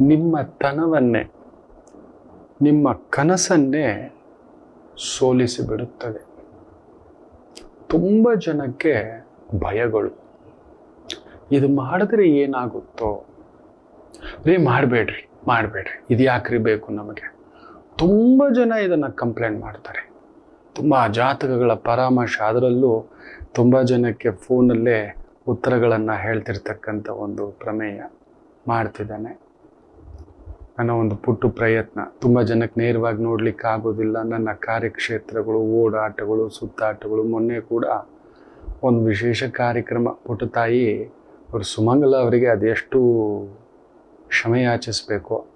ನಿಮ್ಮ ತನವನ್ನೇ, ನಿಮ್ಮ ಕನಸನ್ನೇ ಸೋಲಿಸಿ ಬಿಡುತ್ತದೆ ತುಂಬ ಜನಕ್ಕೆ ಭಯಗಳು. ಇದು ಮಾಡಿದ್ರೆ ಏನಾಗುತ್ತೋ? ರೀ, ಮಾಡಬೇಡ್ರಿ ಮಾಡಬೇಡ್ರಿ. ಇದು ಯಾಕ್ರಿ ಬೇಕು ನಮಗೆ? ತುಂಬ ಜನ ಇದನ್ನು ಕಂಪ್ಲೇಂಟ್ ಮಾಡ್ತಾರೆ. ತುಂಬ ಜಾತಕಗಳ ಪರಾಮರ್ಶ ಅದರಲ್ಲೂ ತುಂಬ ಜನಕ್ಕೆ ಫೋನಲ್ಲೇ ಉತ್ತರಗಳನ್ನು ಹೇಳ್ತಿರ್ತಕ್ಕಂಥ ಒಂದು ಪ್ರಮೇಯ ಮಾಡ್ತಿದ್ದಾನೆ. ನನ್ನ ಒಂದು ಪುಟ್ಟು ಪ್ರಯತ್ನ. ತುಂಬ ಜನಕ್ಕೆ ನೇರವಾಗಿ ನೋಡ್ಲಿಕ್ಕೆ ಆಗೋದಿಲ್ಲ. ನನ್ನ ಕಾರ್ಯಕ್ಷೇತ್ರಗಳು, ಓಡಾಟಗಳು, ಸುತ್ತಾಟಗಳು, ಮೊನ್ನೆ ಕೂಡ ಒಂದು ವಿಶೇಷ ಕಾರ್ಯಕ್ರಮ. ಪುಟ್ಟ ತಾಯಿ, ಅವರು ಸುಮಂಗಲ ಅವರಿಗೆ ಅದೆಷ್ಟು ಕ್ಷಮೆಯಾಚಿಸ್ಬೇಕು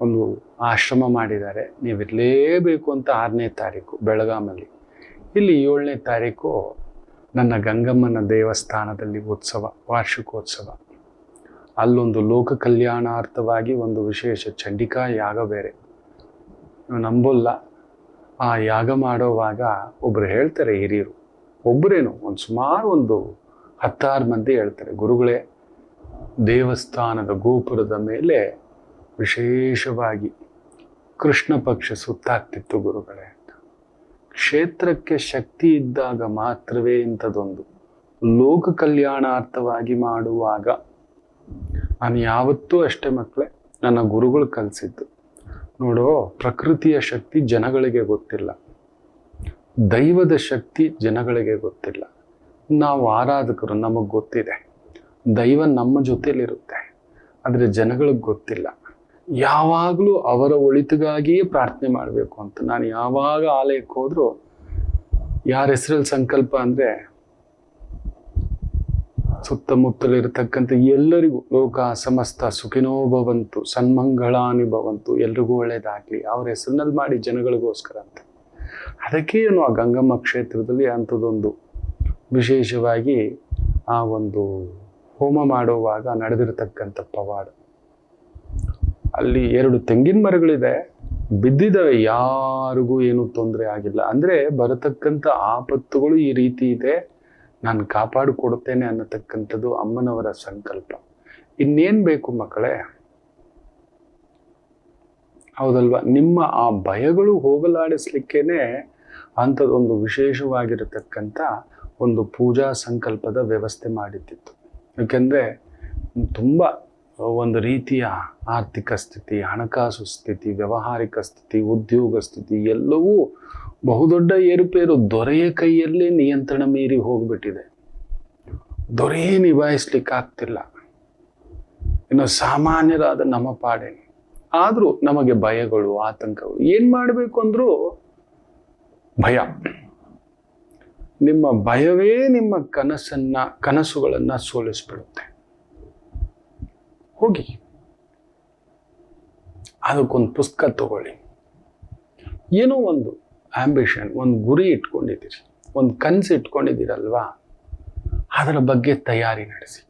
ಒಂದು ಆಶ್ರಮ ಮಾಡಿದ್ದಾರೆ. ನೀವು ಇರಲೇಬೇಕು ಅಂತ ಆರನೇ ತಾರೀಕು ಬೆಳಗಾಮಲ್ಲಿ. ಇಲ್ಲಿ ಏಳನೇ ತಾರೀಕು ನನ್ನ ಗಂಗಮ್ಮನ ದೇವಸ್ಥಾನದಲ್ಲಿ ಉತ್ಸವ, ವಾರ್ಷಿಕೋತ್ಸವ. ಅಲ್ಲೊಂದು ಲೋಕ ಕಲ್ಯಾಣಾರ್ಥವಾಗಿ ಒಂದು ವಿಶೇಷ ಚಂಡಿಕಾ ಯಾಗ ಬೇರೆ. ನಂಬಲ್ಲ, ಆ ಯಾಗ ಮಾಡೋವಾಗ ಒಬ್ರು ಹೇಳ್ತಾರೆ ಹಿರಿಯರು. ಒಬ್ಬರೇನು ಒಂದು ಸುಮಾರು ಒಂದು ಹತ್ತಾರು ಮಂದಿ ಹೇಳ್ತಾರೆ. ಗುರುಗಳೇ, ದೇವಸ್ಥಾನದ ಗೋಪುರದ ಮೇಲೆ ವಿಶೇಷವಾಗಿ ಕೃಷ್ಣ ಪಕ್ಷ ಸುತ್ತಾಗ್ತಿತ್ತು ಗುರುಗಳೇ. ಅಂತ ಕ್ಷೇತ್ರಕ್ಕೆ ಶಕ್ತಿ ಇದ್ದಾಗ ಮಾತ್ರವೇ ಇಂಥದ್ದೊಂದು ಲೋಕ ಕಲ್ಯಾಣಾರ್ಥವಾಗಿ ಮಾಡುವಾಗ ನಾನು ಯಾವತ್ತೂ ಅಷ್ಟೇ ಮಕ್ಕಳೇ, ನನ್ನ ಗುರುಗಳು ಕಲಿಸಿದ್ದು. ನೋಡು, ಪ್ರಕೃತಿಯ ಶಕ್ತಿ ಜನಗಳಿಗೆ ಗೊತ್ತಿಲ್ಲ. ದೈವದ ಶಕ್ತಿ ಜನಗಳಿಗೆ ಗೊತ್ತಿಲ್ಲ. ನಾವು ಆರಾಧಕರು, ನಮಗೆ ಗೊತ್ತಿದೆ. ದೈವ ನಮ್ಮ ಜೊತೆಯಲ್ಲಿರುತ್ತೆ ಆದರೆ ಜನಗಳಿಗೆ ಗೊತ್ತಿಲ್ಲ. ಯಾವಾಗಲೂ ಅವರ ಒಳಿತಿಗಾಗಿಯೇ ಪ್ರಾರ್ಥನೆ ಮಾಡಬೇಕು ಅಂತ. ನಾನು ಯಾವಾಗ ಆಲಯಕ್ಕೆ ಹೋದರೂ, ಯಾರ ಹೆಸರಲ್ಲಿ ಸಂಕಲ್ಪ ಅಂದರೆ ಸುತ್ತಮುತ್ತಲಿರತಕ್ಕಂಥ ಎಲ್ಲರಿಗೂ ಲೋಕ ಸಮಸ್ತ ಸುಖಿನೋ ಭವಂತು, ಸನ್ಮಂಗಳಾನಿ ಭವಂತು, ಎಲ್ರಿಗೂ ಒಳ್ಳೇದಾಗಲಿ. ಅವ್ರ ಹೆಸರಿನಲ್ಲಿ ಮಾಡಿ ಜನಗಳಿಗೋಸ್ಕರ ಅಂತ. ಅದಕ್ಕೆ ಏನು ಆ ಗಂಗಮ್ಮ ಕ್ಷೇತ್ರದಲ್ಲಿ ಅಂಥದ್ದೊಂದು ವಿಶೇಷವಾಗಿ ಆ ಒಂದು ಹೋಮ ಮಾಡುವಾಗ ನಡೆದಿರತಕ್ಕಂಥ ಪವಾಡ. ಅಲ್ಲಿ ಎರಡು ತೆಂಗಿನ ಮರಗಳಿದೆ, ಬಿದ್ದಿದ್ದಾವೆ, ಯಾರಿಗೂ ಏನೂ ತೊಂದರೆ ಆಗಿಲ್ಲ. ಅಂದರೆ ಬರತಕ್ಕಂಥ ಆಪತ್ತುಗಳು ಈ ರೀತಿ ಇದೆ. ನಾನು ಕಾಪಾಡಿಕೊಡುತ್ತೇನೆ ಅನ್ನತಕ್ಕಂಥದ್ದು ಅಮ್ಮನವರ ಸಂಕಲ್ಪ. ಇನ್ನೇನು ಬೇಕು ಮಕ್ಕಳೇ? ಹೌದಲ್ವಾ? ನಿಮ್ಮ ಆ ಭಯಗಳು ಹೋಗಲಾಡಿಸ್ಲಿಕ್ಕೇನೆ ಅಂಥದ್ದೊಂದು ವಿಶೇಷವಾಗಿರತಕ್ಕಂಥ ಒಂದು ಪೂಜಾ ಸಂಕಲ್ಪದ ವ್ಯವಸ್ಥೆ ಮಾಡಿದ್ದಿತ್ತು. ಯಾಕೆಂದರೆ ತುಂಬ ಒಂದು ರೀತಿಯ ಆರ್ಥಿಕ ಸ್ಥಿತಿ, ಹಣಕಾಸು ಸ್ಥಿತಿ, ವ್ಯವಹಾರಿಕ ಸ್ಥಿತಿ, ಉದ್ಯೋಗ ಸ್ಥಿತಿ ಎಲ್ಲವೂ ಬಹುದೊಡ್ಡ ಏರುಪೇರು ದೊರೆಯ ಕೈಯಲ್ಲೇ ನಿಯಂತ್ರಣ ಮೀರಿ ಹೋಗ್ಬಿಟ್ಟಿದೆ. ದೊರೆಯೇ ನಿಭಾಯಿಸ್ಲಿಕ್ಕೆ ಆಗ್ತಿಲ್ಲ ಇನ್ನು ಸಾಮಾನ್ಯರಾದ ನಮ್ಮ ಪಾಡೆ. ಆದರೂ ನಮಗೆ ಭಯಗಳು, ಆತಂಕಗಳು. ಏನು ಮಾಡಬೇಕು ಅಂದರೂ ಭಯ. ನಿಮ್ಮ ಭಯವೇ ನಿಮ್ಮ ಕನಸನ್ನ, ಕನಸುಗಳನ್ನು ಸೋಲಿಸ್ಬಿಡುತ್ತೆ. ಹೋಗಿ. ಅದಕ್ಕೊಂದು ಪುಸ್ತಕ ತಗೊಳ್ಳಿ. ಏನೋ ಒಂದು ಆಂಬಿಷನ್ ಒಂದು ಗುರಿ ಇಟ್ಕೊಂಡಿದ್ದೀರಿ. ಒಂದು ಕನಸು ಇಟ್ಕೊಂಡಿದ್ದೀರಲ್ವಾ? ಅದರ ಬಗ್ಗೆ ತಯಾರಿ ನಡೆಸಿ.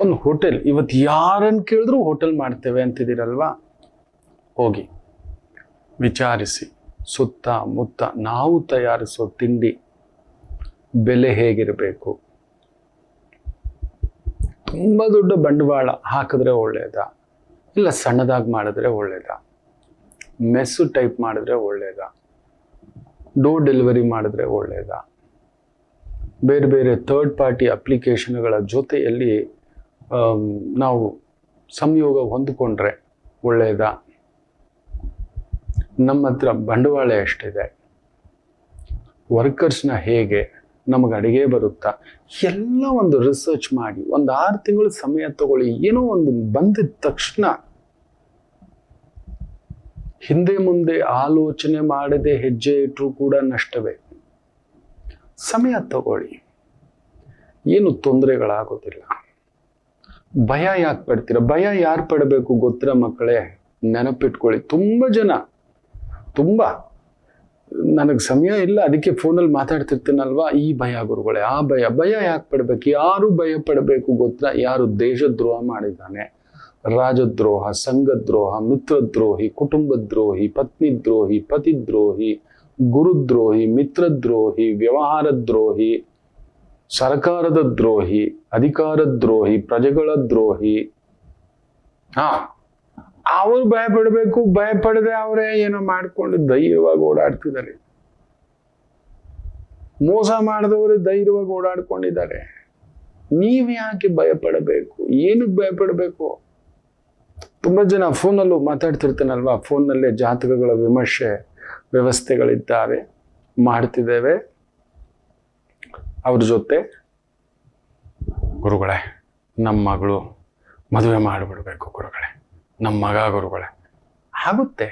ಒಂದು ಹೋಟೆಲ್, ಇವತ್ತು ಯಾರನ್ನು ಕೇಳಿದ್ರೂ ಹೋಟೆಲ್ ಮಾಡ್ತೇವೆ ಅಂತಿದ್ದೀರಲ್ವಾ? ಹೋಗಿ. ವಿಚಾರಿಸಿ. ಸುತ್ತ ಮುತ್ತ ನಾವು ತಯಾರಿಸೋ ತಿಂಡಿ ಬೆಲೆ ಹೇಗಿರಬೇಕು? ತುಂಬ ದೊಡ್ಡ ಬಂಡವಾಳ ಹಾಕಿದ್ರೆ ಒಳ್ಳೆಯದ ಇಲ್ಲ ಸಣ್ಣದಾಗಿ ಮಾಡಿದ್ರೆ ಒಳ್ಳೆಯದ ಮೆಸ್ಸು ಟೈಪ್ ಮಾಡಿದ್ರೆ ಒಳ್ಳೆಯದ ಡೋರ್ ಡೆಲಿವರಿ ಮಾಡಿದ್ರೆ ಒಳ್ಳೆಯದ ಬೇರೆ ಬೇರೆ ಥರ್ಡ್ ಪಾರ್ಟಿ ಅಪ್ಲಿಕೇಶನ್ಗಳ ಜೊತೆಯಲ್ಲಿ ನಾವು ಸಂಯೋಗ ಹೊಂದಿಕೊಂಡ್ರೆ ಒಳ್ಳೆಯದಾ ನಮ್ಮ ಹತ್ರ ಬಂಡವಾಳ ಎಷ್ಟಿದೆ? ವರ್ಕರ್ಸ್ನ ಹೇಗೆ? ನಮಗೆ ಅಡುಗೆ ಬರುತ್ತಾ? ಎಲ್ಲ ಒಂದು ರಿಸರ್ಚ್ ಮಾಡಿ, ಒಂದು ಆರು ತಿಂಗಳು ಸಮಯ ತಗೊಳ್ಳಿ, ಏನೋ ಒಂದು ಬಂದಿದ ತಕ್ಷಣ ಹಿಂದೆ ಮುಂದೆ ಆಲೋಚನೆ ಮಾಡದೆ ಹೆಜ್ಜೆ ಇಟ್ಟರೂ ಕೂಡ ನಷ್ಟವೇ. ಸಮಯ ತಗೊಳ್ಳಿ. ಏನು ತೊಂದರೆಗಳಾಗೋದಿಲ್ಲ. ಭಯ ಯಾಕೆ ಪಡ್ತೀರ? ಭಯ ಯಾರು ಪಡಬೇಕು ಗೊತ್ತಿರ ಮಕ್ಕಳೇ? ನೆನಪಿಟ್ಕೊಳ್ಳಿ. ತುಂಬ ಜನ, ತುಂಬ ನನಗೆ ಸಮಯ ಇಲ್ಲ, ಅದಕ್ಕೆ ಫೋನಲ್ಲಿ ಮಾತಾಡ್ತಿರ್ತೀನಲ್ವಾ? ಈ ಭಯ ಗುರುಗಳೇ, ಆ ಭಯ. ಭಯ ಯಾಕೆ ಪಡಬೇಕು? ಯಾರು ಭಯ ಪಡಬೇಕು ಗೊತ್ತಾ? ಯಾರು ದೇಶದ್ರೋಹ ಮಾಡಿದ್ದಾನೆ? ರಾಜದ್ರೋಹ, ಸಂಘದ್ರೋಹ, ಮಿತ್ರದ್ರೋಹಿ, ಕುಟುಂಬದ್ರೋಹಿ ಪತ್ನಿ ದ್ರೋಹಿ ಪತಿದ್ರೋಹಿ, ಗುರುದ್ರೋಹಿ, ಮಿತ್ರದ್ರೋಹಿ, ವ್ಯವಹಾರದ್ರೋಹಿ, ಸರ್ಕಾರದ ದ್ರೋಹಿ ಅಧಿಕಾರ ದ್ರೋಹಿ ಪ್ರಜೆಗಳ ದ್ರೋಹಿ. ಹಾ ಅವರು ಭಯ ಪಡಬೇಕು ಭಯ ಪಡದೆ ಅವರೇ ಏನೋ ಮಾಡ್ಕೊಂಡು ಧೈರ್ಯವಾಗಿ ಓಡಾಡ್ತಿದ್ದಾರೆ. ಮೋಸ ಮಾಡಿದವರು ಧೈರ್ಯವಾಗಿ ಓಡಾಡ್ಕೊಂಡಿದ್ದಾರೆ. ನೀವು ಯಾಕೆ ಭಯ ಪಡಬೇಕು ಏನಕ್ಕೆ ಭಯ ಪಡಬೇಕು ತುಂಬಾ ಜನ ಫೋನಲ್ಲೂ ಮಾತಾಡ್ತಿರ್ತಾನಲ್ವಾ? ಫೋನ್ನಲ್ಲೇ ಜಾತಕಗಳ ವಿಮರ್ಶೆ ವ್ಯವಸ್ಥೆಗಳಿದ್ದಾವೆ ಮಾಡ್ತಿದ್ದೇವೆ. ಅವ್ರ ಜೊತೆ ಗುರುಗಳೇ, ನಮ್ಮ ಮಗಳು ಮದುವೆ ಮಾಡಿಬಿಡ್ಬೇಕು ಗುರುಗಳೇ. ನಮ್ಮ ಮಗ ಗುರುಗಳೇ, ಆಗುತ್ತೆ.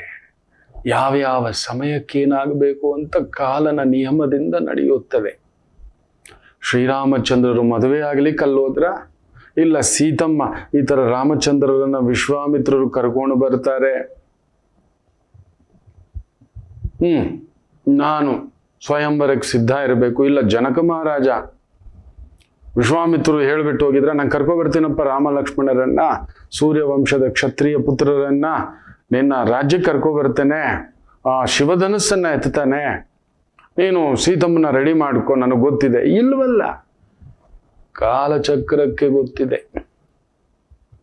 ಯಾವ್ಯಾವ ಸಮಯಕ್ಕೇನಾಗಬೇಕು ಅಂತ ಕಾಲನ ನಿಯಮದಿಂದ ನಡೆಯುತ್ತದೆ ಶ್ರೀರಾಮಚಂದ್ರರು ಮದುವೆ ಆಗಲಿ ಕಲ್ಲೋದ್ರ, ಇಲ್ಲ ಸೀತಮ್ಮ, ಈ ಥರ ರಾಮಚಂದ್ರರನ್ನ ವಿಶ್ವಾಮಿತ್ರರು ಕರ್ಕೊಂಡು ಬರ್ತಾರೆ. ಹ್ಮ್, ನಾನು ಸ್ವಯಂವರಕ್ಕೆ ಸಿದ್ಧ ಇರಬೇಕು, ಇಲ್ಲ ಜನಕ ಮಹಾರಾಜ ವಿಶ್ವಾಮಿತ್ರರು ಹೇಳ್ಬಿಟ್ಟು ಹೋಗಿದ್ರೆ, ನಾನು ಕರ್ಕೊ ಬರ್ತೀನಪ್ಪ ರಾಮ ಲಕ್ಷ್ಮಣರನ್ನ ಸೂರ್ಯವಂಶದ ಕ್ಷತ್ರಿಯ ಪುತ್ರರನ್ನ, ನಿನ್ನ ರಾಜ್ಯಕ್ಕೆ ಕರ್ಕೊ ಬರ್ತೇನೆ. ಆ ಶಿವಧನಸ್ಸನ್ನು ಎತ್ತಾನೆ. ನೀನು ಸೀತಮ್ಮನ ರೆಡಿ ಮಾಡ್ಕೊ, ನನಗೆ ಗೊತ್ತಿದೆ. ಇಲ್ವಲ್ಲ, ಕಾಲಚಕ್ರಕ್ಕೆ ಗೊತ್ತಿದೆ.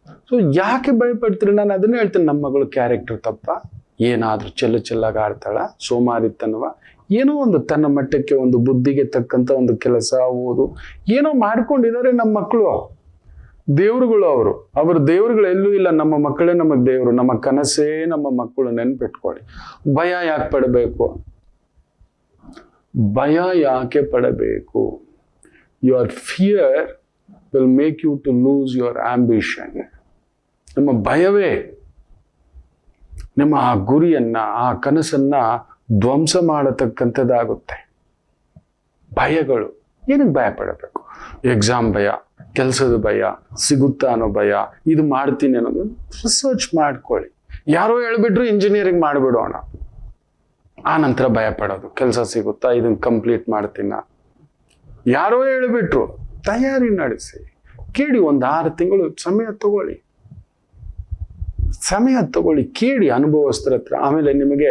ಸೊ ಯಾಕೆ ಭಯಪಡ್ತೀರಿ? ನಾನು ಅದನ್ನೇ ಹೇಳ್ತೀನಿ. ನಮ್ಮ ಮಗಳು ಕ್ಯಾರೆಕ್ಟರ್ ತಪ್ಪ. ಏನಾದರೂ ಚೆಲ್ಲ ಚೆಲ್ಲಾಗ ಆಡ್ತಾಳ, ಸೋಮಾರಿತನವ. ಏನೋ ಒಂದು ತನ್ನ ಮಟ್ಟಕ್ಕೆ ಒಂದು ಬುದ್ಧಿಗೆ ತಕ್ಕಂತ ಒಂದು ಕೆಲಸ ಓದು ಏನೋ ಮಾಡ್ಕೊಂಡಿದ್ದಾರೆ ನಮ್ಮ ಮಕ್ಕಳು. ದೇವ್ರುಗಳು ಅವರು. ಅವ್ರ ದೇವ್ರುಗಳು ಎಲ್ಲೂ ಇಲ್ಲ. ನಮ್ಮ ಮಕ್ಕಳೇ ನಮಗೆ ದೇವರು. ನಮ್ಮ ಕನಸೇ ನಮ್ಮ ಮಕ್ಕಳು ನೆನ್ಪಿಟ್ಕೊಳ್ಳಿ. ಭಯ ಯಾಕೆ ಪಡಬೇಕು? ಭಯ ಯಾಕೆ ಪಡಬೇಕು? Your fear will make you to lose your ambition ನಮ್ಮ ಭಯವೇ. ನಿಮ್ಮ ಆ ಗುರಿಯನ್ನ, ಆ ಕನಸನ್ನ ಧ್ವಂಸ ಮಾಡತಕ್ಕಂಥದ್ದಾಗುತ್ತೆ. ಭಯಗಳು, ಏನಕ್ಕೆ ಭಯ ಪಡಬೇಕು? ಎಕ್ಸಾಮ್ ಭಯ, ಕೆಲಸದ ಭಯ, ಸಿಗುತ್ತಾ ಅನ್ನೋ ಭಯ, ಇದು ಮಾಡ್ತೀನಿ ಅನ್ನೋದು ರಿಸರ್ಚ್ ಮಾಡ್ಕೊಳ್ಳಿ. ಯಾರೋ ಹೇಳ್ಬಿಟ್ರು ಇಂಜಿನಿಯರಿಂಗ್ ಮಾಡಿಬಿಡೋಣ. ಆ ನಂತರ ಭಯ ಪಡೋದು, ಕೆಲಸ ಸಿಗುತ್ತಾ, ಇದನ್ನ ಕಂಪ್ಲೀಟ್ ಮಾಡ್ತೀನ. ಯಾರೋ ಹೇಳ್ಬಿಟ್ರು, ತಯಾರಿ ನಡೆಸಿ. ಕೇಳಿ ಒಂದು ಆರು ತಿಂಗಳು ಸಮಯ ತಗೊಳ್ಳಿ. ಸಮಯ ತಗೊಳ್ಳಿ, ಕೇಳಿ ಅನುಭವಸ್ಥರ ಹತ್ರ. ಆಮೇಲೆ ನಿಮಗೆ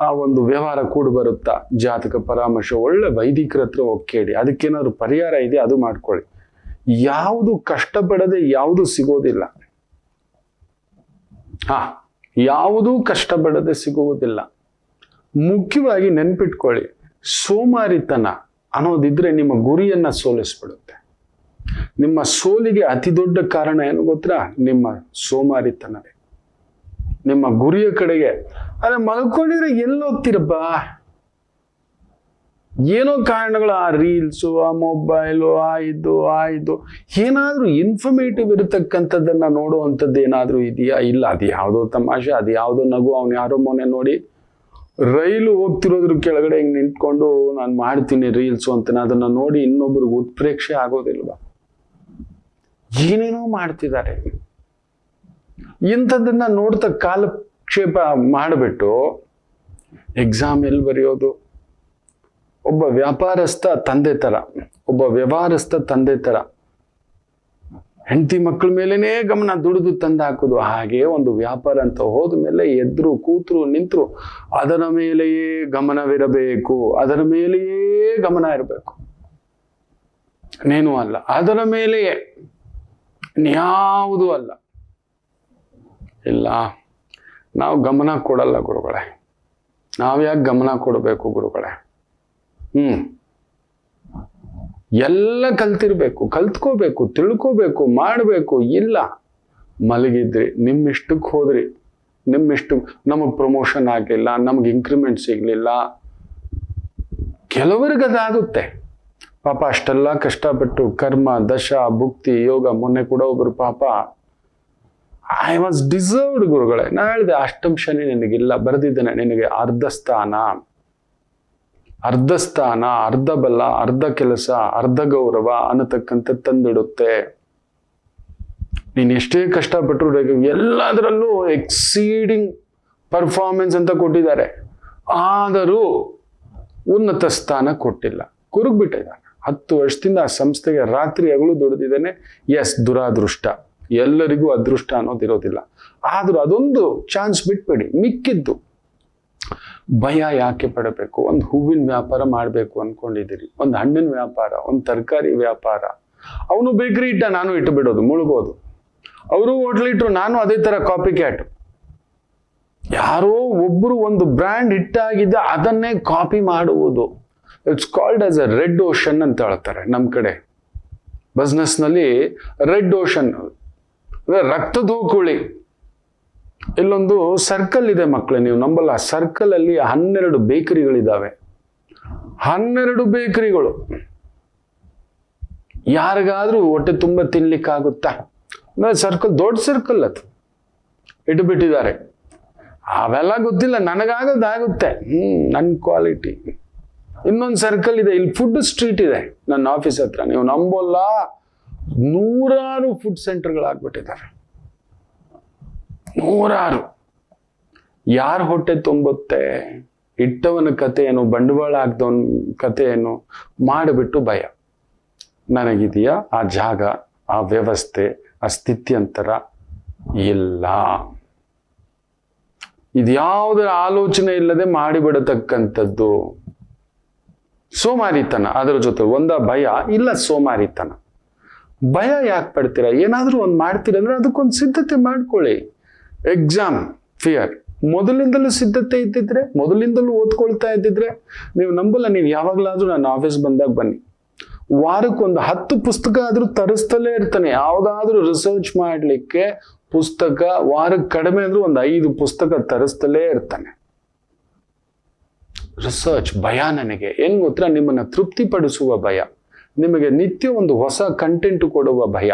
ಆ ಒಂದು ವ್ಯವಹಾರ ಕೂಡ ಬರುತ್ತಾ? ಜಾತಕ ಪರಾಮರ್ಶೆ, ಒಳ್ಳೆ ವೈದಿಕರ ಹತ್ರ ಹೋಗಿ ಕೇಳಿ. ಅದಕ್ಕೇನಾದ್ರು ಪರಿಹಾರ ಇದೆ, ಅದು ಮಾಡ್ಕೊಳ್ಳಿ. ಯಾವುದು ಕಷ್ಟಪಡದೆ ಯಾವುದು ಸಿಗೋದಿಲ್ಲ. ಹಾ, ಯಾವುದೂ ಕಷ್ಟಪಡದೆ ಸಿಗುವುದಿಲ್ಲ ಮುಖ್ಯವಾಗಿ ನೆನ್ಪಿಟ್ಕೊಳ್ಳಿ, ಸೋಮಾರಿತನ ಅನ್ನೋದಿದ್ರೆ ನಿಮ್ಮ ಗುರಿಯನ್ನ ಸೋಲಿಸ್ಬಿಡುತ್ತೆ. ನಿಮ್ಮ ಸೋಲಿಗೆ ಅತಿ ದೊಡ್ಡ ಕಾರಣ ಏನು ಗೊತ್ತಾ? ನಿಮ್ಮ ಸೋಮಾರಿತನವೇ. ನಿಮ್ಮ ಗುರಿಯ ಕಡೆಗೆ. ಅದೇ ಮಲ್ಕೊಂಡಿದ್ರೆ ಎಲ್ಲಿ ಹೋಗ್ತಿರಪ್ಪ ಏನೋ ಕಾರಣಗಳು, ಆ ರೀಲ್ಸು, ಆ ಮೊಬೈಲು, ಆ ಇದು ಆ ಇದು. ಏನಾದರೂ ಇನ್ಫಾರ್ಮೇಟಿವ್ ಇರತಕ್ಕಂಥದ್ದನ್ನ ನೋಡುವಂಥದ್ದು ಏನಾದರೂ ಇದೆಯಾ? ಇಲ್ಲ, ಅದು ಯಾವುದೋ ತಮಾಷೆ, ಅದು ಯಾವುದೋ ನಗು, ಅವ್ನು ಯಾರೋ ಮೊನ್ನೆ ನೋಡಿ ರೈಲು ಹೋಗ್ತಿರೋದ್ರ ಕೆಳಗಡೆ ಹಿಂಗೆ ನಿಂತ್ಕೊಂಡು, ನಾನು ಮಾಡ್ತೀನಿ ರೀಲ್ಸು ಅಂತ ಅದನ್ನ ನೋಡಿ ಇನ್ನೊಬ್ರಿಗೆ ಉತ್ಪ್ರೇಕ್ಷೆ ಆಗೋದಿಲ್ವಾ? ಏನೇನೋ ಮಾಡ್ತಿದ್ದಾರೆ. ಇಂಥದ್ದನ್ನ ನೋಡ್ತಾ ಕಾಲಕ್ಷೇಪ ಮಾಡಿಬಿಟ್ಟು ಎಕ್ಸಾಮ್ ಎಲ್ಲಿ ಬರೆಯೋದು? ಒಬ್ಬ ವ್ಯಾಪಾರಸ್ಥ ತಂದೆ ಥರ, ಒಬ್ಬ ವ್ಯವಹಾರಸ್ಥ ತಂದೆ ಥರ. ಹೆಂಡತಿ ಮಕ್ಕಳ ಮೇಲೇನೆ ಗಮನ ದುಡಿದು ತಂದು ಹಾಕೋದು. ಹಾಗೆ ಒಂದು ವ್ಯಾಪಾರ ಅಂತ ಹೋದ ಮೇಲೆ ಎದ್ರು, ಕೂತ್ರು, ನಿಂತರು ಅದರ ಮೇಲೆಯೇ ಗಮನವಿರಬೇಕು. ಅದರ ಮೇಲೆಯೇ ಗಮನ ಇರಬೇಕು. ನೇನು ಅಲ್ಲ, ಅದರ ಮೇಲೆಯೇ. ಇನ್ಯಾವುದೂ ಅಲ್ಲ. ಇಲ್ಲ. ನಾವು ಗಮನ ಕೊಡಲ್ಲ ಗುರುಗಳೇ. ನಾವು ಯಾಕೆ ಗಮನ ಕೊಡಬೇಕು ಗುರುಗಳೇ? ಹ್ಞೂ ಎಲ್ಲ ಕಲ್ತಿರ್ಬೇಕು, ಕಲ್ತ್ಕೋಬೇಕು, ತಿಳ್ಕೋಬೇಕು, ಮಾಡಬೇಕು, ಇಲ್ಲ. ಮಲಗಿದ್ರಿ ನಿಮ್ಮಿಷ್ಟಕ್ಕೆ ಹೋದ್ರಿ. ನಿಮ್ಮಿಷ್ಟು, ನಮಗೆ ಪ್ರಮೋಷನ್ ಆಗಲಿಲ್ಲ, ನಮ್ಗೆ ಇನ್ಕ್ರಿಮೆಂಟ್ ಸಿಗಲಿಲ್ಲ. ಕೆಲವರಿಗೆ ಅದಾಗುತ್ತೆ. ಪಾಪ ಅಷ್ಟೆಲ್ಲ ಕಷ್ಟಪಟ್ಟು ಕರ್ಮ, ದಶ, ಭುಕ್ತಿ, ಯೋಗ, ಮೊನ್ನೆ ಕೂಡ ಒಬ್ಬರು ಪಾಪ ಐ ವಾಸ್ ಡಿಸರ್ವ್ಡ್ ಗುರುಗಳೇ. ನಾ ಹೇಳಿದೆ ಅಷ್ಟಮ ಶನಿ ನಿನಗಿಲ್ಲ, ಬರೆದಿದ್ದೇನೆ ನಿನಗೆ ಅರ್ಧ ಸ್ಥಾನ ಅರ್ಧ ಸ್ಥಾನ ಅರ್ಧ ಬಲ, ಅರ್ಧ ಕೆಲಸ, ಅರ್ಧ ಗೌರವ ಅನ್ನತಕ್ಕಂಥ ತಂದಿಡುತ್ತೆ. ನೀನು ಎಷ್ಟೇ ಕಷ್ಟಪಟ್ಟರು ಎಲ್ಲದರಲ್ಲೂ ಎಕ್ಸೀಡಿಂಗ್ ಪರ್ಫಾರ್ಮೆನ್ಸ್ ಅಂತ ಕೊಟ್ಟಿದ್ದಾರೆ. ಆದರೂ ಉನ್ನತ ಸ್ಥಾನ ಕೊಟ್ಟಿಲ್ಲ. ಕುರುಗ್ಬಿಟ್ಟಿದ್ದಾನೆ. ಹತ್ತು ವರ್ಷದಿಂದ ಆ ಸಂಸ್ಥೆಗೆ ರಾತ್ರಿ ಹಗಲು ದುಡಿದಿದ್ದಾನೆ. ಎಸ್ ದುರಾದೃಷ್ಟ. ಎಲ್ಲರಿಗೂ ಅದೃಷ್ಟ ಅನ್ನೋದು ಇರೋದಿಲ್ಲ ಆದರೂ ಅದೊಂದು ಚಾನ್ಸ್ ಬಿಟ್ಬೇಡಿ, ಮಿಕ್ಕಿದ್ದು. ಭಯ ಯಾಕೆ ಪಡಬೇಕು? ಒಂದು ಹೂವಿನ ವ್ಯಾಪಾರ ಮಾಡಬೇಕು ಅನ್ಕೊಂಡಿದ್ದೀರಿ ಒಂದು ಹಣ್ಣಿನ ವ್ಯಾಪಾರ, ಒಂದು ತರಕಾರಿ ವ್ಯಾಪಾರ. ಅವನು ಬೇಕರಿ ಇಟ್ಟ ನಾನು ಇಟ್ಟು ಬಿಡೋದು ಮುಳುಗೋದು. ಅವರು ಹೋಟ್ಲ್ ಇಟ್ರು ನಾನು ಅದೇ ತರ ಕಾಪಿ ಕ್ಯಾಟ್ ಯಾರೋ ಒಬ್ಬರು ಒಂದು ಬ್ರ್ಯಾಂಡ್ ಹಿಟ್ಟಾಗಿದ್ದ ಅದನ್ನೇ ಕಾಪಿ ಮಾಡುವುದು. It's called as a red ocean ಅಂತ ಹೇಳ್ತಾರೆ ನಮ್ಮ ಕಡೆ. ಬಿಸ್ನೆಸ್ನಲ್ಲಿ ರೆಡ್ ಓಷನ್ ರಕ್ತದೋಕುಳಿ ಇಲ್ಲೊಂದು ಸರ್ಕಲ್ ಇದೆ ಮಕ್ಕಳೇ ನೀವು ನಂಬಲ್ಲ. ಸರ್ಕಲ್ ಅಲ್ಲಿ ಹನ್ನೆರಡು ಬೇಕರಿಗಳಿದ್ದಾವೆ ಹನ್ನೆರಡು ಬೇಕರಿಗಳು. ಯಾರಿಗಾದ್ರೂ ಹೊಟ್ಟೆ ತುಂಬ ಅಂದ್ರೆ ಸರ್ಕಲ್ ದೊಡ್ಡ ಸರ್ಕಲ್ ಅದು. ಇಟ್ಬಿಟ್ಟಿದ್ದಾರೆ. ಅವೆಲ್ಲ ಗೊತ್ತಿಲ್ಲ ನನಗಾಗೋದಾಗುತ್ತೆ ಹ್ಞೂ ನನ್ನ ಕ್ವಾಲಿಟಿ ಇನ್ನೊಂದು ಸರ್ಕಲ್ ಇದೆ. ಇಲ್ಲಿ ಫುಡ್ ಸ್ಟ್ರೀಟ್ ಇದೆ, ನನ್ನ ಆಫೀಸ್ ಹತ್ರ. ನೀವು ನಂಬೋಲ್ಲ. ನೂರಾರು ಫುಡ್ ಸೆಂಟರ್ಗಳಾಗ್ಬಿಟ್ಟಿದ್ದಾರೆ ನೂರಾರು. ಯಾರ ಹೊಟ್ಟೆ ತುಂಬುತ್ತೆ? ಇಟ್ಟವನ ಕತೆ ಏನು ಬಂಡವಾಳ ಹಾಕ್ದವನ ಕತೆ ಏನು ಮಾಡಿಬಿಟ್ಟು ಭಯ. ನನಗಿದೆಯಾ ಆ ಜಾಗ, ಆ ವ್ಯವಸ್ಥೆ, ಆ ಸ್ಥಿತ್ಯಂತರ? ಇಲ್ಲ. ಇದ್ಯಾವುದರ ಆಲೋಚನೆ ಇಲ್ಲದೆ ಮಾಡಿಬಿಡತಕ್ಕಂಥದ್ದು ಸೋಮಾರಿತನ. ಅದರ ಜೊತೆ ಒಂದ ಭಯ, ಇಲ್ಲ ಸೋಮಾರಿತನ. ಭಯ ಯಾಕೆ ಪಡ್ತೀರಾ? ಏನಾದರೂ ಒಂದು ಮಾಡ್ತೀರ ಅಂದ್ರೆ ಅದಕ್ಕೊಂದು ಸಿದ್ಧತೆ ಮಾಡ್ಕೊಳ್ಳಿ. ಎಕ್ಸಾಮ್ ಫಿಯರ್ ಮೊದಲಿಂದಲೂ ಸಿದ್ಧತೆ ಇದ್ದಿದ್ರೆ, ಮೊದಲಿಂದಲೂ ಓದ್ಕೊಳ್ತಾ ಇದ್ದಿದ್ರೆ ನೀವು ನಂಬಲ್ಲ ನೀವು ಯಾವಾಗಲಾದರೂ ನಾನು ಆಫೀಸ್ ಬಂದಾಗ ಬನ್ನಿ. ವಾರಕ್ಕೊಂದು ಹತ್ತು ಪುಸ್ತಕ ಆದ್ರೂ ತರಿಸ್ತಲೇ ಇರ್ತಾನೆ. ಯಾವುದಾದ್ರೂ ರಿಸರ್ಚ್ ಮಾಡಲಿಕ್ಕೆ ಪುಸ್ತಕ ವಾರಕ್ಕೆ ಕಡಿಮೆ ಅಂದ್ರೂ ಒಂದು ಐದು ಪುಸ್ತಕ ತರಿಸ್ತಲೇ ಇರ್ತಾನೆ. ರಿಸರ್ಚ್ ಭಯ ನನಗೆ. ಏನ್ ಗೊತ್ತಾ? ನಿಮ್ಮನ್ನ ತೃಪ್ತಿಪಡಿಸುವ ಭಯ. ನಿಮಗೆ ನಿತ್ಯ ಒಂದು ಹೊಸ ಕಂಟೆಂಟ್ ಕೊಡುವ ಭಯ.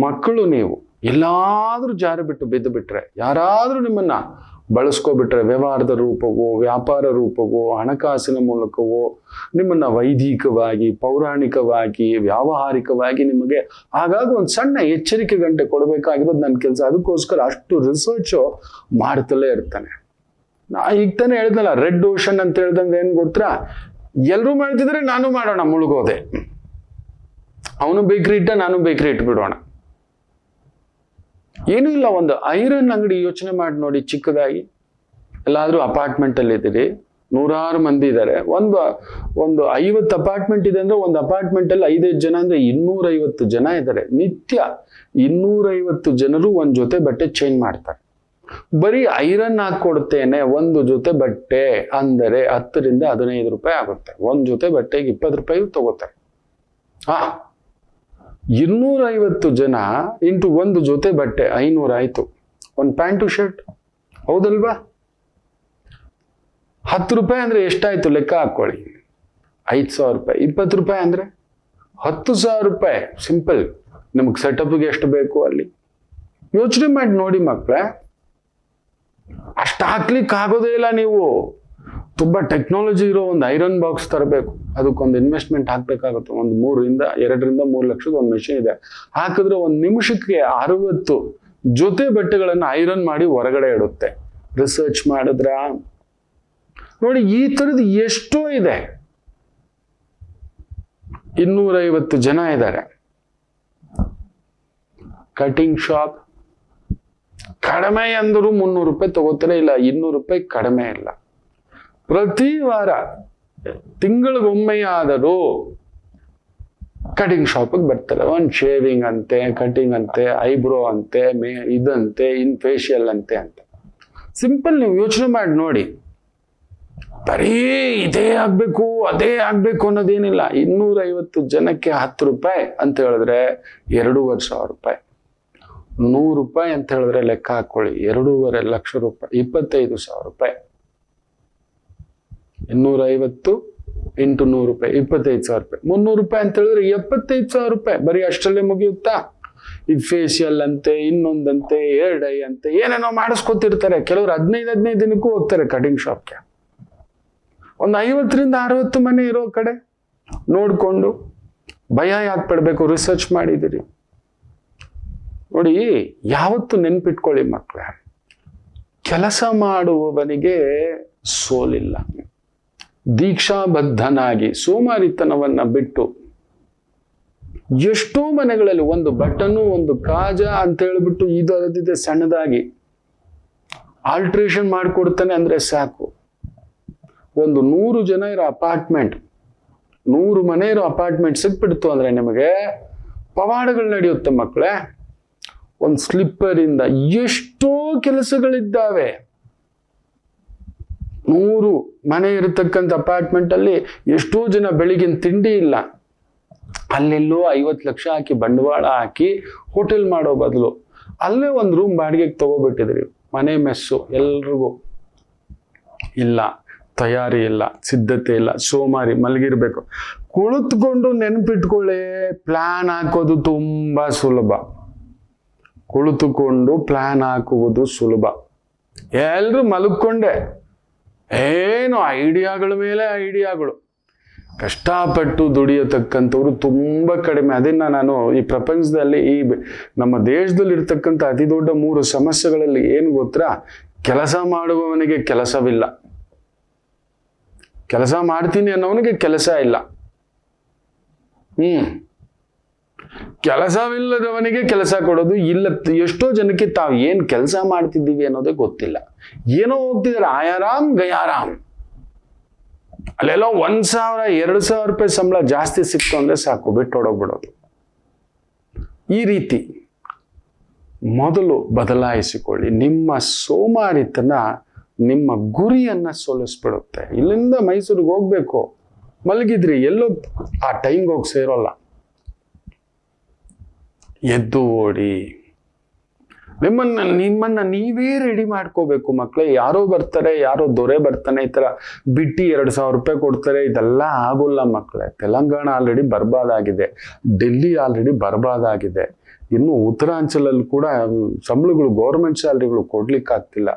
ಮಕ್ಕಳು ನೀವು, ಎಲ್ಲಾದ್ರೂ ಜಾರಿ ಬಿಟ್ಟು ಬಿದ್ದು ಬಿಟ್ಟರೆ ಯಾರಾದ್ರೂ ನಿಮ್ಮನ್ನು ಬಳಸ್ಕೊಬಿಟ್ರೆ, ವ್ಯವಹಾರದ ರೂಪವೋ, ವ್ಯಾಪಾರ ರೂಪವೋ, ಹಣಕಾಸಿನ ಮೂಲಕವೋ, ನಿಮ್ಮನ್ನ ವೈದಿಕವಾಗಿ, ಪೌರಾಣಿಕವಾಗಿ, ವ್ಯಾವಹಾರಿಕವಾಗಿ ನಿಮಗೆ ಹಾಗಾಗಿ ಒಂದು ಸಣ್ಣ ಎಚ್ಚರಿಕೆ ಗಂಟೆ ಕೊಡಬೇಕಾಗಿರೋದು ನನ್ನ ಕೆಲಸ. ಅದಕ್ಕೋಸ್ಕರ ಅಷ್ಟು ರಿಸರ್ಚು ಮಾಡ್ತಲೇ ಇರ್ತಾನೆ. ನಾ ಈಗ ತಾನೇ ಹೇಳ್ದಲ್ಲ ರೆಡ್ ಓಷನ್ ಅಂತ ಹೇಳ್ದಂಗೆ ಏನು ಗೊತ್ತಾ? ಎಲ್ಲರೂ ಮಾಡ್ತಿದ್ರೆ ನಾನು ಮಾಡೋಣ, ಮುಳುಗೋದೆ. ಅವನು ಬೇಕ್ರಿ ಇಟ್ಟ ನಾನು ಬೇಕ್ರಿ ಇಟ್ಬಿಡೋಣ. ಏನೂ ಇಲ್ಲ, ಒಂದು ಐರನ್ ಅಂಗಡಿ ಯೋಚನೆ ಮಾಡಿ ನೋಡಿ ಚಿಕ್ಕದಾಗಿ. ಎಲ್ಲಾದರೂ ಅಪಾರ್ಟ್ಮೆಂಟ್ ಅಲ್ಲಿ ಇದ್ದೀರಿ, ನೂರಾರು ಮಂದಿ ಇದ್ದಾರೆ. ಒಂದು ಒಂದು ಐವತ್ತು ಅಪಾರ್ಟ್ಮೆಂಟ್ ಇದೆ ಅಂದ್ರೆ ಒಂದು ಅಪಾರ್ಟ್ಮೆಂಟ್ ಅಲ್ಲಿ ಐದೈದು ಜನ ಅಂದ್ರೆ ಇನ್ನೂರೈವತ್ತು ಜನ ಇದ್ದಾರೆ. ನಿತ್ಯ ಇನ್ನೂರೈವತ್ತು ಜನರು ಒಂದು ಜೊತೆ ಬಟ್ಟೆ ಚೇಂಜ್ ಮಾಡ್ತಾರೆ. ಬರೀ ಐರನ್ ಹಾಕೊಡ್ತೇನೆ ಒಂದು ಜೊತೆ ಬಟ್ಟೆ ಅಂದರೆ ಹತ್ತರಿಂದ ಹದಿನೈದು ರೂಪಾಯಿ ಆಗುತ್ತೆ. ಒಂದು ಜೊತೆ ಬಟ್ಟೆಗೆ ಇಪ್ಪತ್ತು ರೂಪಾಯಿ ತಗೋತಾರೆ. ಹಾ, ಇನ್ನೂರೈವತ್ತು ಜನ ಇಂಟು ಒಂದು ಜೊತೆ ಬಟ್ಟೆ, ಐನೂರ ಆಯ್ತು. ಒಂದು ಪ್ಯಾಂಟು ಶರ್ಟ್, ಹೌದಲ್ವಾ? ಹತ್ತು ರೂಪಾಯಿ ಅಂದ್ರೆ ಎಷ್ಟಾಯ್ತು ಲೆಕ್ಕ ಹಾಕೊಳ್ಳಿ. ಐದು ಸಾವಿರ ರೂಪಾಯಿ. ಇಪ್ಪತ್ತು ರೂಪಾಯಿ ಅಂದ್ರೆ ಹತ್ತು ಸಾವಿರ ರೂಪಾಯಿ. ಸಿಂಪಲ್ ನಿಮಗೆ ಸೆಟಪ್ಗೆ ಎಷ್ಟು ಬೇಕು ಅಲ್ಲಿ? ಯೋಚನೆ ಮಾಡಿ ನೋಡಿ ಮಕ್ಕಳೇ ಹಾಕ್ಲಿಕ್ಕೆ ಆಗೋದೇ ಇಲ್ಲ ನೀವು. ತುಂಬಾ ಟೆಕ್ನಾಲಜಿ ಇರೋ ಒಂದು ಐರನ್ ಬಾಕ್ಸ್ ತರಬೇಕು. ಅದಕ್ಕೊಂದು ಇನ್ವೆಸ್ಟ್ಮೆಂಟ್ ಹಾಕ್ಬೇಕಾಗುತ್ತೆ. ಒಂದು ಮೂರರಿಂದ ಎರಡರಿಂದ ಮೂರು ಲಕ್ಷದ ಒಂದು ಮೆಷಿನ್ ಇದೆ. ಹಾಕಿದ್ರೆ ಒಂದು ನಿಮಿಷಕ್ಕೆ ಅರವತ್ತು ಜೊತೆ ಬಟ್ಟೆಗಳನ್ನು ಐರನ್ ಮಾಡಿ ಹೊರಗಡೆ ಇಡುತ್ತೆ. ರಿಸರ್ಚ್ ಮಾಡಿದ್ರ? ನೋಡಿ, ಈ ಥರದ್ದು ಎಷ್ಟೋ ಇದೆ. ಇನ್ನೂರೈವತ್ತು ಜನ ಇದ್ದಾರೆ. ಕಟಿಂಗ್ ಶಾಪ್ ಕಡಿಮೆ ಅಂದರೂ ಮುನ್ನೂರು ರೂಪಾಯಿ ತಗೋತಾರೆ, ಇಲ್ಲ ಇನ್ನೂರು ರೂಪಾಯಿ ಕಡಿಮೆ ಇಲ್ಲ. ಪ್ರತಿ ವಾರ ತಿಂಗಳಿಗೊಮ್ಮೆಯಾದರೂ ಕಟಿಂಗ್ ಶಾಪಿಗೆ ಬರ್ತಾರೆ. ಒಂದು ಶೇವಿಂಗ್ ಅಂತೆ ಕಟಿಂಗ್ ಅಂತೆ ಐಬ್ರೋ ಅಂತೆ, ಮೇ, ಇದಂತೆ, ಇನ್ ಫೇಶಿಯಲ್ ಅಂತೆ ಅಂತ. ಸಿಂಪಲ್ ನೀವು ಯೋಚನೆ ಮಾಡಿ ನೋಡಿ. ಬರೀ ಇದೇ ಆಗಬೇಕು, ಅದೇ ಆಗಬೇಕು ಅನ್ನೋದೇನಿಲ್ಲ. ಇನ್ನೂರೈವತ್ತು ಜನಕ್ಕೆ ಹತ್ತು ರೂಪಾಯಿ ಅಂತ ಹೇಳಿದ್ರೆ ಎರಡೂವರೆ ಸಾವಿರ ರೂಪಾಯಿ. ನೂರು ರೂಪಾಯಿ ಅಂತ ಹೇಳಿದ್ರೆ ಲೆಕ್ಕ ಹಾಕೊಳ್ಳಿ. ಎರಡೂವರೆ ಲಕ್ಷ ರೂಪಾಯಿ, ಇಪ್ಪತ್ತೈದು ಸಾವಿರ ರೂಪಾಯಿ. ಇನ್ನೂರೈವತ್ತು ಇಂಟು ನೂರು ರೂಪಾಯಿ, ಇಪ್ಪತ್ತೈದು ಸಾವಿರ ರೂಪಾಯಿ. ಮುನ್ನೂರು ರೂಪಾಯಿ ಅಂತ ಹೇಳಿದ್ರೆ ಎಪ್ಪತ್ತೈದು ಸಾವಿರ ರೂಪಾಯಿ. ಬರೀ ಅಷ್ಟರಲ್ಲೇ ಮುಗಿಯುತ್ತಾ? ಈ ಫೇಶಿಯಲ್ ಅಂತೆ, ಇನ್ನೊಂದಂತೆ ಏರ್ ಡೈ ಅಂತೆ, ಏನೇನೋ ಮಾಡಿಸ್ಕೊತಿರ್ತಾರೆ. ಕೆಲವರು ಹದಿನೈದು ಹದಿನೈದು ದಿನಕ್ಕೂ ಹೋಗ್ತಾರೆ ಕಟಿಂಗ್ ಶಾಪ್ಗೆ ಒಂದು ಐವತ್ತರಿಂದ ಅರವತ್ತು ಮನೆ ಇರೋ ಕಡೆ ನೋಡಿಕೊಂಡು ಭಯ ಯಾಕೆ ಪಡಬೇಕು? ರಿಸರ್ಚ್ ಮಾಡಿದಿರಿ ನೋಡಿ, ಯಾವತ್ತು ನೆನ್ಪಿಟ್ಕೊಳ್ಳಿ ಮಕ್ಕಳೇ ಕೆಲಸ ಮಾಡುವವನಿಗೆ ಸೋಲಿಲ್ಲ. ದೀಕ್ಷಾಬದ್ಧನಾಗಿ ಸೋಮಾರಿತನವನ್ನ ಬಿಟ್ಟು ಎಷ್ಟೋ ಮನೆಗಳಲ್ಲಿ ಒಂದು ಬಟನು, ಒಂದು ಕಾಜ ಅಂತ ಹೇಳ್ಬಿಟ್ಟು ಇದು ಅದಿದೆ ಸಣ್ಣದಾಗಿ. ಆಲ್ಟ್ರೇಷನ್ ಮಾಡಿಕೊಡ್ತಾನೆ ಅಂದ್ರೆ ಸಾಕು. ಒಂದು ನೂರು ಜನ ಇರೋ ಅಪಾರ್ಟ್ಮೆಂಟ್, ನೂರು ಮನೆ ಇರೋ ಅಪಾರ್ಟ್ಮೆಂಟ್ ಸಿಕ್ಬಿಡ್ತು ಅಂದ್ರೆ ನಿಮಗೆ ಪವಾಡಗಳು ನಡೆಯುತ್ತೆ ಮಕ್ಕಳೇ ಒಂದು ಸ್ಲಿಪ್ಪರ್ ಇಂದ ಎಷ್ಟೋ ಕೆಲಸಗಳಿದ್ದಾವೆ. ನೂರು ಮನೆ ಇರತಕ್ಕಂಥ ಅಪಾರ್ಟ್ಮೆಂಟ್ ಅಲ್ಲಿ ಎಷ್ಟೋ ಜನ ಬೆಳಿಗಿನ ತಿಂಡಿ ಇಲ್ಲ. ಅಲ್ಲೆಲ್ಲೋ ಐವತ್ತು ಲಕ್ಷ ಹಾಕಿ ಬಂಡವಾಳ ಹಾಕಿ ಹೋಟೆಲ್ ಮಾಡೋ ಬದಲು ಅಲ್ಲೇ ಒಂದು ರೂಮ್ ಬಾಡಿಗೆಗೆ ತಗೋಬಿಟ್ಟಿದ್ರಿ. ಮನೆ ಮೆಸ್ಸು ಎಲ್ರಿಗೂ. ಇಲ್ಲ, ತಯಾರಿ ಇಲ್ಲ, ಸಿದ್ಧತೆ ಇಲ್ಲ, ಸೋಮಾರಿ, ಮಲಗಿರ್ಬೇಕು. ಕುಳಿತುಕೊಂಡು ನೆನಪಿಟ್ಕೊಳ್ಳಿ ಪ್ಲಾನ್ ಹಾಕೋದು ತುಂಬಾ ಸುಲಭ. ಕುಳಿತುಕೊಂಡು ಪ್ಲಾನ್ ಹಾಕುವುದು ಸುಲಭ. ಎಲ್ಲರೂ ಮಲಗ್ಕೊಂಡೆ ಏನು ಐಡಿಯಾಗಳ ಮೇಲೆ ಐಡಿಯಾಗಳು. ಕಷ್ಟಪಟ್ಟು ದುಡಿಯತಕ್ಕಂಥವ್ರು ತುಂಬ ಕಡಿಮೆ. ಅದನ್ನ ನಾನು ಈ ಪ್ರಪಂಚದಲ್ಲಿ ಈ ನಮ್ಮ ದೇಶದಲ್ಲಿ ಇರ್ತಕ್ಕಂಥ ಅತಿ ದೊಡ್ಡ ಮೂರು ಸಮಸ್ಯೆಗಳಲ್ಲಿ ಏನು ಗೊತ್ತಾ? ಕೆಲಸ ಮಾಡುವವನಿಗೆ ಕೆಲಸವಿಲ್ಲ. ಕೆಲಸ ಮಾಡ್ತೀನಿ ಅನ್ನೋವನಿಗೆ ಕೆಲಸ ಇಲ್ಲ. ಹ್ಮ್. ಕೆಲಸವಿಲ್ಲದವನಿಗೆ ಕೆಲಸ ಕೊಡೋದು ಇಲ್ಲ. ಎಷ್ಟೋ ಜನಕ್ಕೆ ತಾವು ಏನು ಕೆಲಸ ಮಾಡ್ತಿದ್ದೀವಿ ಅನ್ನೋದೇ ಗೊತ್ತಿಲ್ಲ. ಏನೋ ಹೋಗ್ತಿದ್ದಾರೆ, ಆಯಾರಾಮ್ ಗಯಾರಾಮ್. ಅಲ್ಲೆಲ್ಲ ಒಂದು ಸಾವಿರ, ಎರಡು ಸಾವಿರ ರೂಪಾಯಿ ಸಂಬಳ ಜಾಸ್ತಿ ಸಿಕ್ತು ಅಂದ್ರೆ ಸಾಕು, ಬಿಟ್ಟು ಹೊಡೋಗ್ಬಿಡೋದು ಈ ರೀತಿ ಮೊದಲು ಬದಲಾಯಿಸಿಕೊಳ್ಳಿ. ನಿಮ್ಮ ಸೋಮಾರಿತನ ನಿಮ್ಮ ಗುರಿಯನ್ನ ಸೋಲಿಸ್ಬಿಡುತ್ತೆ. ಇಲ್ಲಿಂದ ಮೈಸೂರಿಗೆ ಹೋಗ್ಬೇಕು. ಮಲಗಿದ್ರಿ, ಎಲ್ಲೋ ಆ ಟೈಮ್ಗೆ ಹೋಗಿ ಸೇರೋಲ್ಲ. ಎದ್ದು ಓಡಿ. ನಿಮ್ಮನ್ನ ನಿಮ್ಮನ್ನ ನೀವೇ ರೆಡಿ ಮಾಡ್ಕೋಬೇಕು ಮಕ್ಕಳೇ ಯಾರೋ ಬರ್ತಾರೆ, ಯಾರೋ ದೊರೆ ಬರ್ತಾನೆ, ಈ ಥರ ಬಿಟ್ಟಿ ಎರಡ್ ಸಾವಿರ ರೂಪಾಯಿ ಕೊಡ್ತಾರೆ, ಇದೆಲ್ಲ ಆಗೋಲ್ಲ ಮಕ್ಕಳೇ ತೆಲಂಗಾಣ ಆಲ್ರೆಡಿ ಬರ್ಬಾದಾಗಿದೆ. ಡೆಲ್ಲಿ ಆಲ್ರೆಡಿ ಬರ್ಬಾದಾಗಿದೆ. ಇನ್ನು ಉತ್ತರಾಂಚಲಲ್ಲಿ ಕೂಡ ಸಂಬಳಗಳು ಗೌರ್ಮೆಂಟ್ ಸ್ಯಾಲ್ರಿಗಳು ಕೊಡ್ಲಿಕ್ಕೆ ಆಗ್ತಿಲ್ಲ.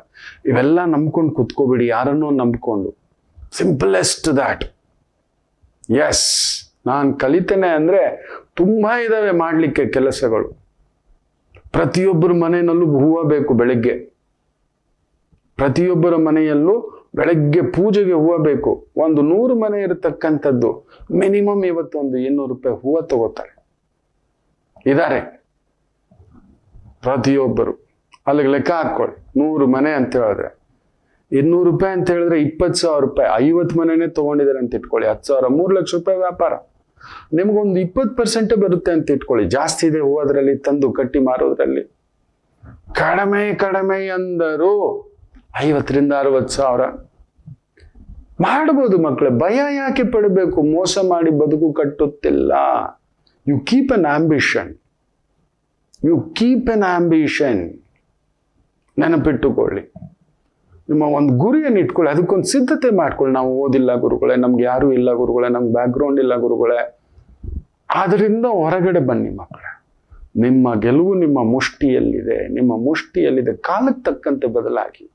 ಇವೆಲ್ಲ ನಂಬ್ಕೊಂಡು ಕುತ್ಕೋಬಿಡಿ. ಯಾರನ್ನೋ ನಂಬ್ಕೊಂಡು. ಸಿಂಪಲೆಸ್ಟ್ ದ್ಯಾಟ್ ಎಸ್ ನಾನು ಕಲಿತೇನೆ ಅಂದ್ರೆ ತುಂಬಾ ಇದ್ದಾವೆ ಮಾಡಲಿಕ್ಕೆ ಕೆಲಸಗಳು. ಪ್ರತಿಯೊಬ್ಬರ ಮನೆಯಲ್ಲೂ ಹೂವು ಬೇಕು ಬೆಳಗ್ಗೆ. ಪ್ರತಿಯೊಬ್ಬರ ಮನೆಯಲ್ಲೂ ಬೆಳಗ್ಗೆ ಪೂಜೆಗೆ ಹೂವು ಬೇಕು. ಒಂದು ನೂರು ಮನೆ ಇರತಕ್ಕಂಥದ್ದು, ಮಿನಿಮಮ್ ಇವತ್ತು ಒಂದು ಇನ್ನೂರು ರೂಪಾಯಿ ಹೂವು ತಗೋತಾರೆ. ಇದ್ದಾರೆ ಪ್ರತಿಯೊಬ್ಬರು. ಅಲ್ಲಿಗೆ ಲೆಕ್ಕ ಹಾಕೊಳ್ಳಿ ನೂರು ಮನೆ ಅಂತ ಹೇಳಿದ್ರೆ. ಇನ್ನೂರು ರೂಪಾಯಿ ಅಂತ ಹೇಳಿದ್ರೆ ಇಪ್ಪತ್ತು ಸಾವಿರ ರೂಪಾಯಿ. ಐವತ್ತು ಮನೆನೇ ತಗೊಂಡಿದ್ದಾರೆ ಅಂತ ಇಟ್ಕೊಳ್ಳಿ. ಹತ್ತು ಸಾವಿರ, ಮೂರು ಲಕ್ಷ ರೂಪಾಯಿ ವ್ಯಾಪಾರ. ನಿಮ್ಗೊಂದು ಇಪ್ಪತ್ತು ಪರ್ಸೆಂಟ್ ಬರುತ್ತೆ ಅಂತ ಇಟ್ಕೊಳ್ಳಿ. ಜಾಸ್ತಿ ಇದೆ ಹೂವದ್ರಲ್ಲಿ, ತಂದು ಕಟ್ಟಿ ಮಾರೋದ್ರಲ್ಲಿ. ಕಡಿಮೆ ಕಡಿಮೆ ಅಂದರು ಐವತ್ತರಿಂದ ಅರವತ್ತು ಸಾವಿರ. ಮಾಡ್ಬೋದು ಮಕ್ಕಳೇ ಭಯ ಯಾಕೆ ಪಡಬೇಕು? ಮೋಸ ಮಾಡಿ ಬದುಕು ಕಟ್ಟುತ್ತಿಲ್ಲ. You keep on ambition you keep on ambition ನೆನಪಿಟ್ಟುಕೊಳ್ಳಿ. ನಿಮ್ಮ ಒಂದು ಗುರಿಯನ್ನು ಇಟ್ಕೊಳ್ಳಿ, ಅದಕ್ಕೊಂದು ಸಿದ್ಧತೆ ಮಾಡ್ಕೊಳ್ಳಿ. ನಾವು ಓದಿಲ್ಲ ಗುರುಗಳೇ, ನಮ್ಗೆ ಯಾರೂ ಇಲ್ಲ ಗುರುಗಳೇ, ನಮ್ಗೆ ಬ್ಯಾಕ್ಗ್ರೌಂಡ್ ಇಲ್ಲ ಗುರುಗಳೇ. ಅದರಿಂದ ಹೊರಗಡೆ ಬನ್ನಿ ಮಕ್ಕಳೇ. ನಿಮ್ಮ ಗೆಲುವು ನಿಮ್ಮ ಮುಷ್ಟಿಯಲ್ಲಿದೆ. ನಿಮ್ಮ ಮುಷ್ಟಿಯಲ್ಲಿದೆ. ಕಾಲಕ್ಕೆ ತಕ್ಕಂತೆ ಬದಲಾಗಿ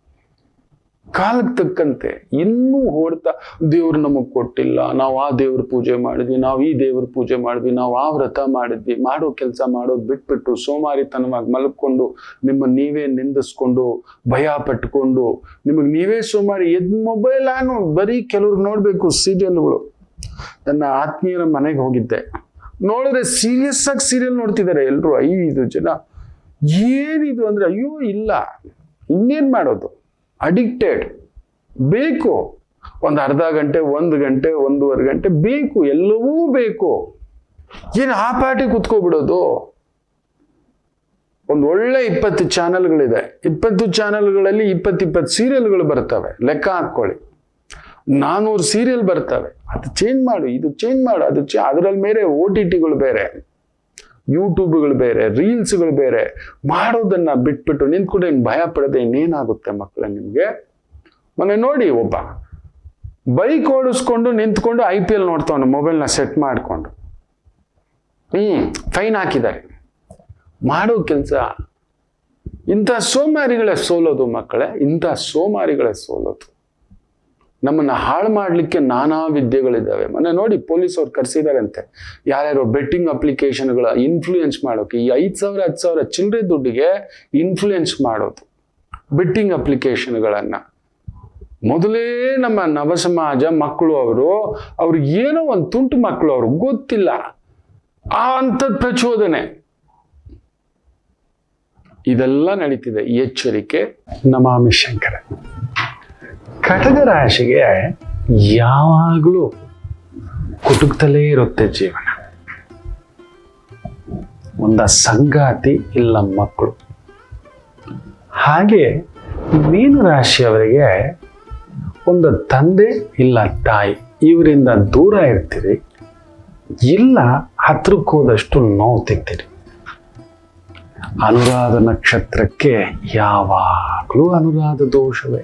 ಕಾಲಕ್ಕೆ ತಕ್ಕಂತೆ ಇನ್ನೂ ಹೊಡ್ತಾ ದೇವ್ರು ನಮಗ್ ಕೊಟ್ಟಿಲ್ಲ, ನಾವು ಆ ದೇವ್ರ ಪೂಜೆ ಮಾಡಿದ್ವಿ, ನಾವು ಈ ದೇವ್ರ ಪೂಜೆ ಮಾಡಿದ್ವಿ, ನಾವು ಆ ವ್ರತ ಮಾಡಿದ್ವಿ, ಮಾಡೋ ಕೆಲಸ ಮಾಡೋದು ಬಿಟ್ಬಿಟ್ಟು ಸೋಮಾರಿತನವಾಗಿ ಮಲ್ಕೊಂಡು ನಿಮ್ಮ ನೀವೇ ನಿಂದಿಸ್ಕೊಂಡು, ಭಯ ಪಟ್ಕೊಂಡು, ನಿಮಗೆ ನೀವೇ ಸೋಮಾರಿ, ಎದ್ ಮೊಬೈಲ್ ಆನು ಬರೀ ಕೆಲವ್ರು ನೋಡ್ಬೇಕು ಸೀರಿಯಲ್ಗಳು. ನನ್ನ ಆತ್ಮೀಯರ ಮನೆಗೆ ಹೋಗಿದ್ದೆ. ನೋಡಿದ್ರೆ ಸೀರಿಯಸ್ ಆಗಿ ಸೀರಿಯಲ್ ನೋಡ್ತಿದ್ದಾರೆ ಎಲ್ರು, ಐದು ಜನ. ಏನಿದು ಅಂದ್ರೆ, ಅಯ್ಯೋ ಇಲ್ಲ, ಇನ್ನೇನ್ ಮಾಡೋದು? ಅಡಿಕ್ಟೆಡ್ ಬೇಕು. ಒಂದು ಅರ್ಧ ಗಂಟೆ, ಒಂದು ಗಂಟೆ, ಒಂದೂವರೆ ಗಂಟೆ ಬೇಕು. ಎಲ್ಲವೂ ಬೇಕು. ಏನು ಆ ಪಾಟಿ ಕುತ್ಕೋಬಿಡೋದು? ಒಂದು ಒಳ್ಳೆ ಇಪ್ಪತ್ತು ಚಾನಲ್ಗಳಿದೆ. ಇಪ್ಪತ್ತು ಚಾನಲ್ಗಳಲ್ಲಿ ಇಪ್ಪತ್ತು ಇಪ್ಪತ್ತು ಸೀರಿಯಲ್ಗಳು ಬರ್ತವೆ. ಲೆಕ್ಕ ಹಾಕ್ಕೊಳ್ಳಿ. ನಾನೂರು ಸೀರಿಯಲ್ ಬರ್ತವೆ. ಅದು ಚೇಂಜ್ ಮಾಡು, ಇದು ಚೇಂಜ್ ಮಾಡು, ಅದು ಚೇ ಅದರಲ್ಲಿ ಮೇಲೆ ಓ ಟಿ ಟಿಗಳು ಬೇರೆ. ಯೂಟ್ಯೂಬ್ಗಳು ಬೇರೆ, ರೀಲ್ಸ್ಗಳು ಬೇರೆ ಮಾಡೋದನ್ನ ಬಿಟ್ಬಿಟ್ಟು ನಿಂತ್ಕೊಂಡು ಏನು ಭಯ ಪಡದೆ ಇನ್ನೇನಾಗುತ್ತೆ ಮಕ್ಕಳೇ ನಿಮಗೆ? ಮೊನ್ನೆ ನೋಡಿ ಒಬ್ಬ, ಬೈಕ್ ಓಡಿಸ್ಕೊಂಡು ನಿಂತ್ಕೊಂಡು ಐ ಪಿ ಎಲ್ ನೋಡ್ತಾವನು, ಮೊಬೈಲ್ನ ಸೆಟ್ ಮಾಡಿಕೊಂಡು. ಹ್ಞೂ ಫೈನ್ ಹಾಕಿದ್ದಾರೆ. ಮಾಡೋ ಕೆಲಸ, ಇಂಥ ಸೋಮಾರಿಗಳೇ ಸೋಲೋದು ಮಕ್ಕಳೇ, ಇಂಥ ಸೋಮಾರಿಗಳೇ ಸೋಲೋದು. ನಮ್ಮನ್ನ ಹಾಳು ಮಾಡಲಿಕ್ಕೆ ನಾನಾ ವಿದ್ಯೆಗಳಿದ್ದಾವೆ. ಮೊನ್ನೆ ನೋಡಿ ಪೊಲೀಸ್ ಅವ್ರು ಕರೆಸಿದಾರಂತೆ. ಯಾರ್ಯಾರು ಬೆಟ್ಟಿಂಗ್ ಅಪ್ಲಿಕೇಶನ್ಗಳ ಇನ್ಫ್ಲೂಯೆನ್ಸ್ ಮಾಡೋಕೆ, ಈ ಐದು ಸಾವಿರ, ಹತ್ತು ಸಾವಿರ ಚಿಲ್ಲರೆ ದುಡ್ಡಿಗೆ ಇನ್ಫ್ಲೂಯೆನ್ಸ್ ಮಾಡೋದು. ಬೆಟ್ಟಿಂಗ್ ಅಪ್ಲಿಕೇಶನ್ಗಳನ್ನು ಮೊದಲೇ ನಮ್ಮ ನವಸಮಾಜ ಮಕ್ಕಳು ಅವರು, ಅವ್ರು ಏನೋ ಒಂದು ತುಂಟು ಮಕ್ಕಳು ಅವರು, ಗೊತ್ತಿಲ್ಲ. ಆ ಅಂಥದ್ದು ಪ್ರಚೋದನೆ. ಇದೆಲ್ಲ ನಡೀತಿದೆ. ಎಚ್ಚರಿಕೆ ನಮಾಮಿ ಶಂಕರ. ಕಟಕ ರಾಶಿಗೆ ಯಾವಾಗಲೂ ಕುಟುಕ್ತಲೇ ಇರುತ್ತೆ ಜೀವನ. ಒಂದ ಸಂಗಾತಿ ಇಲ್ಲ ಮಕ್ಕಳು. ಹಾಗೆ ಮೀನು ರಾಶಿಯವರಿಗೆ ಒಂದು ತಂದೆ ಇಲ್ಲ ತಾಯಿ, ಇವರಿಂದ ದೂರ ಇರ್ತೀರಿ, ಇಲ್ಲ ಹತ್ರಕ್ಕೆ ಹೋದಷ್ಟು ನೋವು ತಿಂತೀರಿ. ಅನುರಾಧ ನಕ್ಷತ್ರಕ್ಕೆ ಯಾವಾಗಲೂ ಅನುರಾಧ ದೋಷವೇ.